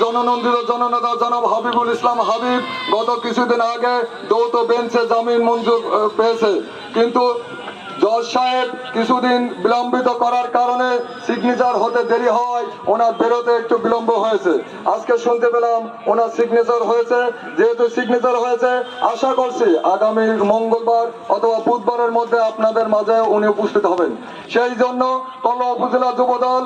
জননন্দিত জননেতা জনাব হাবিবুল ইসলাম হাবিব গত কিছুদিন আগে দৌত বেঞ্চে জামিন মঞ্জুর পেয়েছে। কিন্তু জজ সাহেব কিছুদিন বিলম্বিত করার কারণে সিগনেচার হতে দেরি হওয়ায় ওনার বেরোতে একটু বিলম্ব হয়েছে। আজকে শুনতে পেলাম ওনার সিগনেচার হয়েছে। যেহেতু সিগনেচার হয়েছে, আশা করছি আগামী মঙ্গলবার অথবা বুধবারের মধ্যে আপনাদের মাঝে উনি উপস্থিত হবেন। সেই জন্য কল্লা উপজেলা যুবদল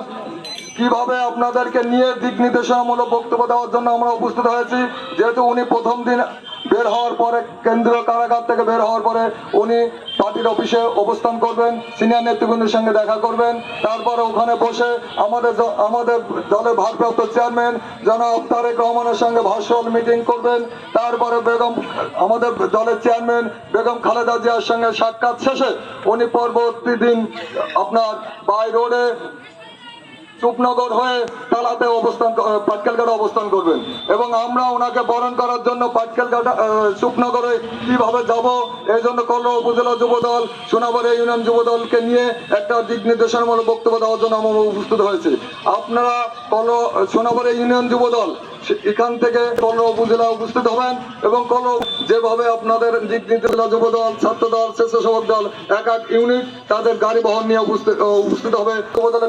কীভাবে আপনাদেরকে নিয়ে দিক নির্দেশনামূলক বক্তব্য দেওয়ার জন্য আমরা উপস্থিত হয়েছি? যেহেতু উনি প্রথম দিন বের হওয়ার পরে, কেন্দ্রীয় কারাগার থেকে বের হওয়ার পরে উনি পার্টির অফিসে অবস্থান করবেন, সিনিয়র নেতৃবৃন্দের সঙ্গে দেখা করবেন। তারপরে ওখানে বসে আমাদের আমাদের দলের ভারপ্রাপ্ত চেয়ারম্যান জনাব তারেক রহমানের সঙ্গে ভার্চুয়াল মিটিং করবেন। তারপরে বেগম, আমাদের দলের চেয়ারম্যান বেগম খালেদা জিয়ার সঙ্গে সাক্ষাৎ শেষে উনি পরবর্তী দিন আপনার বাই রোডে চুপনগর হয়ে তালাতে অবস্থান পাটকেলঘাটে অবস্থান করবেন। এবং আমরা ওনাকে বরণ করার জন্য পাটকেলঘাটা চুপনগরে কীভাবে যাব, এই জন্য কলরা উপজেলা যুবদল, সোনাবাড়ি ইউনিয়ন যুবদলকে নিয়ে একটা দিক নির্দেশনামূলক বক্তব্য দেওয়ার জন্য আমরা উপস্থিত হয়েছে। আপনারা কল সোনাবাড়ি ইউনিয়ন যুবদল এখান থেকে কল্ল উপজেলা উপস্থিত হবেন এবং কল্ল যেভাবে আপনাদের দিক নির্দেশনা, যুবদল, ছাত্রদল, স্বেচ্ছাসেবক দল, এক এক ইউনিট তাদের গাড়ি বহন নিয়ে উপস্থিত উপস্থিত হবে।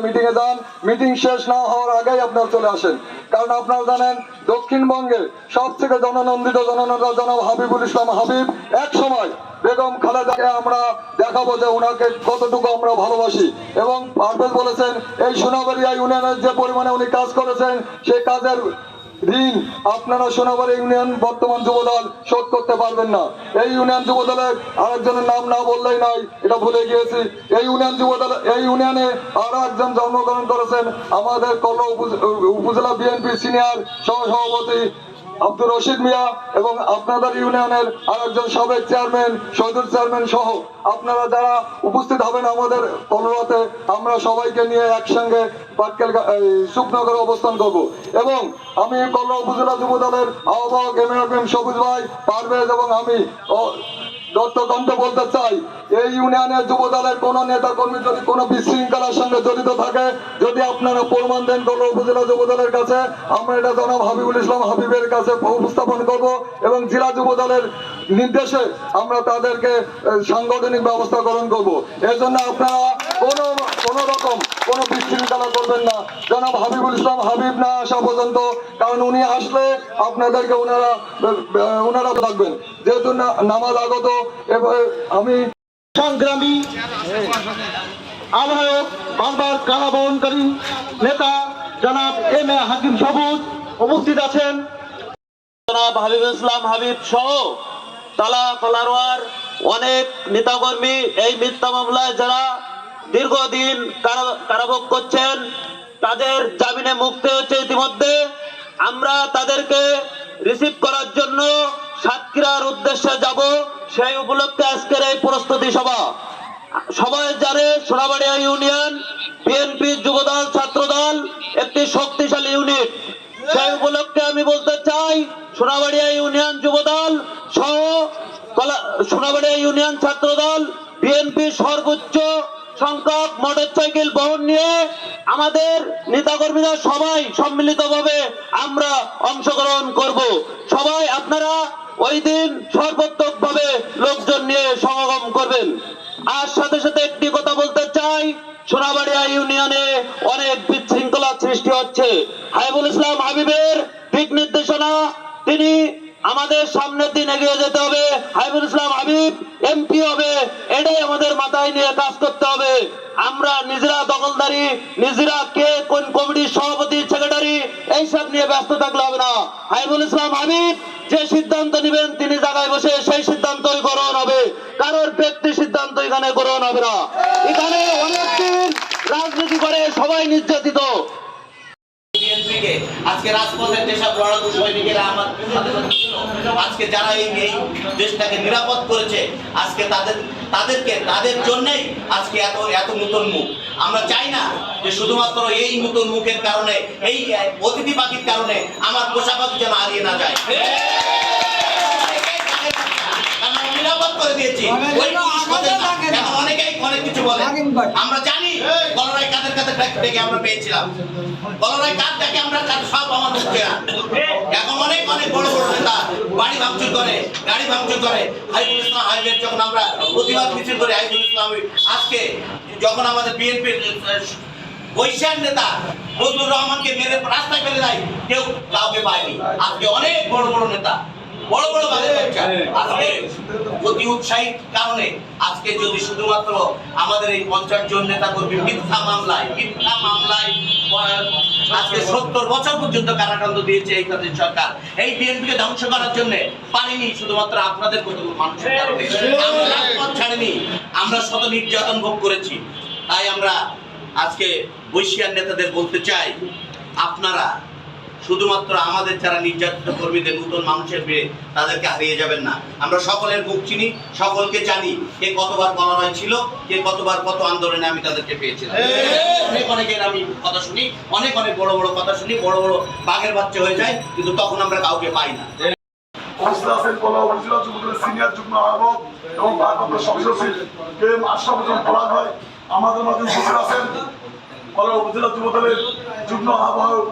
মিটিং এ যান। মিটিং শেষ না হওয়ার আগেই আপনারা চলে আসেন। কারণ আপনারা জানেন দক্ষিণবঙ্গে সব থেকে জননন্দিত জননেতা জনাব হাবিবুল ইসলাম হাবিব এক সময় বেগম খালেদাকে আমরা দেখাবো যে ওনাকে কতটুকু আমরা ভালোবাসি। এবং পারভেজ বলেছেন, এই সোনাবাড়িয়া ইউনিয়নের যে পরিমাণে উনি কাজ করেছেন, সেই কাজের ঋণ আপনারা সোনাবার ইউনিয়ন বর্তমান যুবদল শোধ করতে পারবেন না। এই ইউনিয়ন যুবদলের আরেকজনের নাম না বললেই নয় এটা ভুলে গিয়েছি। এই ইউনিয়ন যুবদল, এই ইউনিয়নে আরও একজন জন্মগ্রহণ করেছেন আমাদের কল্ল উপজেলা বিএনপি সিনিয়র সহ সভাপতি আব্দুর রশিদ মিয়া এবং আপনাদের ইউনিয়নের আরেকজন সাবেক চেয়ারম্যান, সৈদুর চেয়ারম্যান সহ আপনারা যারা উপস্থিত হবেন আমাদের কলরাতে আমরা সবাইকে নিয়ে একসঙ্গে পাটকেল সুপনগরে অবস্থান করব। এবং আমি কল্লা উপজেলা যুব দলের আহ্বায়ক এম এম সবুজ ভাই, পারভেজ এবং আমি কণ্ঠ বলতে চাই, এই ইউনিয়নের যুব দলের কোন নেতা কর্মী যদি কোনো বিশৃঙ্খলার সঙ্গে জড়িত থাকে, যদি আপনারা প্রমাণ দেন কোনো উপজেলা যুব দলের কাছে, আমরা এটা জনাব হাবিবুল ইসলাম হাবিবের কাছে উপস্থাপন করব এবং জেলা যুব দলের নির্দেশে আমরা তাদেরকে সাংগঠনিক ব্যবস্থা গ্রহণ করব। এর জন্য আপনারা কোনো কোনো রকম কোনো বিশৃঙ্খলা করবেন না। জনাব হাবিবুল ইসলাম হাবিব না আসা পর্যন্ত, কারণ উনি আসলে আপনাদেরকে ওনারা ওনারা থাকবেন যেহেতু নামাজ আগত আমি সংগ্রামী আহ্বায়ক, বারবার কারা বহনকারী নেতা জনাব এম এ হাকিম সবুজ উপস্থিত আছেন। জনাব হাবিব ইসলাম হাবিব সহ তালা, তলারওয়ার, অনেক নেতাকর্মী এই মিথ্যা মামলায় যারা দীর্ঘদিন কারাভোগ করছেন, তাদের জামিনে মুক্তি হচ্ছে ইতিমধ্যে। আমরা তাদেরকে রিসিভ করার জন্য সাতক্ষীরার উদ্দেশ্যে যাব, সেই উপলক্ষে আজকের এই প্রস্তুতি সভা। সবাই জানে সোনাবাড়িয়া ইউনিয়ন বিএনপি যুবদল, ছাত্রদল একটি শক্তিশালী ইউনিট। সেই উপলক্ষে আমি বলতে চাই, সোনাবাড়িয়া ইউনিয়ন যুবদল সহ সোনাবাড়িয়া ইউনিয়ন ছাত্রদল, বিএনপি সর্বোচ্চ সংখ্যক মোটর সাইকেল বহন নিয়ে আমাদের নেতাকর্মীরা সবাই সম্মিলিতভাবে আমরা অংশগ্রহণ করব। সবাই আপনারা ওই দিন সর্বোত্তকভাবে লোকজন নিয়ে সমাগম করবেন। আর সাথে সাথে একটি কথা বলতে চাই, সোনাবাড়িয়া ইউনিয়নে অনেক বিশৃঙ্খলা সৃষ্টি হচ্ছে। হাইবুল ইসলাম হাবিবের দিক নির্দেশনা, তিনি আমাদের সামনের দিন এগিয়ে যেতে হবে। হাইবুল ইসলাম হাবিব এমপি হবে। এটাই আমাদের মাথায় নিয়ে কাজ করতে হবে। আমরা নিজেরা দখলদারি, নিজেরা কে কোন কমিটির সভাপতি, সেক্রেটারি, এইসব নিয়ে ব্যস্ত থাকলে হবে না। হাইবুল ইসলাম হাবিব, যে সিদ্ধান্ত নেবেন তিনি জায়গায় বসে সেই সিদ্ধান্তই গ্রহণ হবে। কারোর ব্যক্তি সিদ্ধান্ত এখানে গ্রহণ হবে না। এখানে অনেকদিন রাজনীতি করে সবাই নির্যাতিত। বিএনপিকে আজকে রাজপথের যেসব লড়াকু সৈনিকেরা আমার আজকে যারা এই এই দেশটাকে নিরাপদ করেছে আজকে তাদের তাদেরকে তাদের জন্যই আজকে এত এত নতুন মুখ। আমরা চাই না যে শুধুমাত্র এই নতুন মুখের কারণে এই অতিথি পাখির কারণে আমার পাখি যেন হারিয়ে না যায়। নিরাপদ করে দিয়েছি। ওই অনেক কিছু বলে। আমরা জানি কাদের কাদের ডেকে আমরা পেয়েছিলাম। ডেকে আমরা সব আমার এখন অনেক অনেক বড় বড় নেতা বাড়ি ভাঙচুর করে গাড়ি ভাঙচুর করে। হাইবুল ইসলাম হাইওয়ে যখন আমরা প্রতিবাদ মিছিল করে হাইবুল ইসলাম আজকে যখন আমাদের বিএনপির বৈশাখ নেতা ফজলুর রহমানকে মেরে রাস্তায় ফেলে দেয় কেউ কাউকে পায়নি। আজকে অনেক বড় বড় নেতা বড় বড় আজকে অতি কারণে আজকে যদি শুধুমাত্র আমাদের এই পঞ্চাশ জন নেতা কর্মী মিথ্যা মামলায় মিথ্যা মামলায় আজকে সত্তর বছর পর্যন্ত কারাদণ্ড দিয়েছে এই কাদের সরকার। এই বিএনপিকে ধ্বংস করার জন্য পারিনি শুধুমাত্র আপনাদের কত মানুষের কারণে। আমরা ছাড়িনি, আমরা শত নির্যাতন ভোগ করেছি। তাই আমরা আজকে বৈশিয়ার নেতাদের বলতে চাই, আপনারা শুধুমাত্র আমাদের যারা নির্যাতিত কর্মীদের নতুন মানুষের পেয়ে তাদেরকে হারিয়ে যাবেন না। আমরা সকলের মুখ চিনি সকলকে জানি কে কতবার বলা ছিল কে কতবার কত আন্দোলনে আমি তাদেরকে পেয়েছিলাম। অনেক অনেকের আমি কথা শুনি অনেক অনেক বড় বড় কথা শুনি বড় বড় বাঘের বাচ্চা হয়ে যায় কিন্তু তখন আমরা কাউকে পাই না। সিনিয়র যুগ্ম আহ্বায়ক এবং ভারপ্রাপ্ত সদস্য কে আশরাফ হোসেন পলাশ আমাদের মাঝে উপস্থিত আছেন কলা উপজেলা যুবদলের যুগ্ম আহ্বায়ক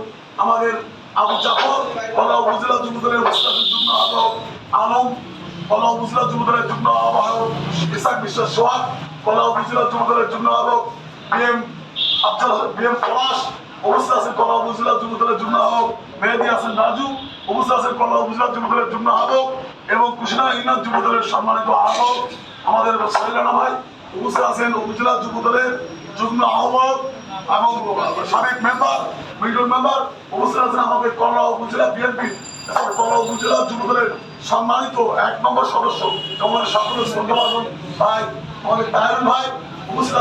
আমাদের আবু জাফর উপজেলা যুবদলের উপস্থিত আছেন যুগ্ম আহ্বায়ক আলম। কলা উপজেলা যুবদলের যুগ্ম আহ্বায়ক ইসাক বিশ্বাস সোহাগ। কলা উপজেলা যুবদলের যুগ্ম আহ্বায়ক বিএম আফজাল বিএম পলাশ। অবস্থা আছেন কলা উপজেলা যুবদলের যুগ্ম আহ্বায়ক মেহেদি হাসান রাজু। অবস্থা আছেন কলা উপজেলা যুবদলের যুগ্ম আহ্বায়ক এবং কুশিনা ইউনিয়ন যুবদলের সম্মানিত আহ্বায়ক আমাদের সৈলানা ভাই। অবস্থা আছেন উপজেলা যুবদলের যুগ্ম আহ্বায়ক এবং সাবেক মেম্বার, মিডল মেম্বার অবস্থা আছেন আমাদের কলা উপজেলা বিএনপি কলা উপজেলা যুবদলের সম্মানিত এক নম্বর সদস্য। আমাদের সকলের শ্রদ্ধাভাজন ভাই, আমাদের তায়ন ভাই উপস্থিত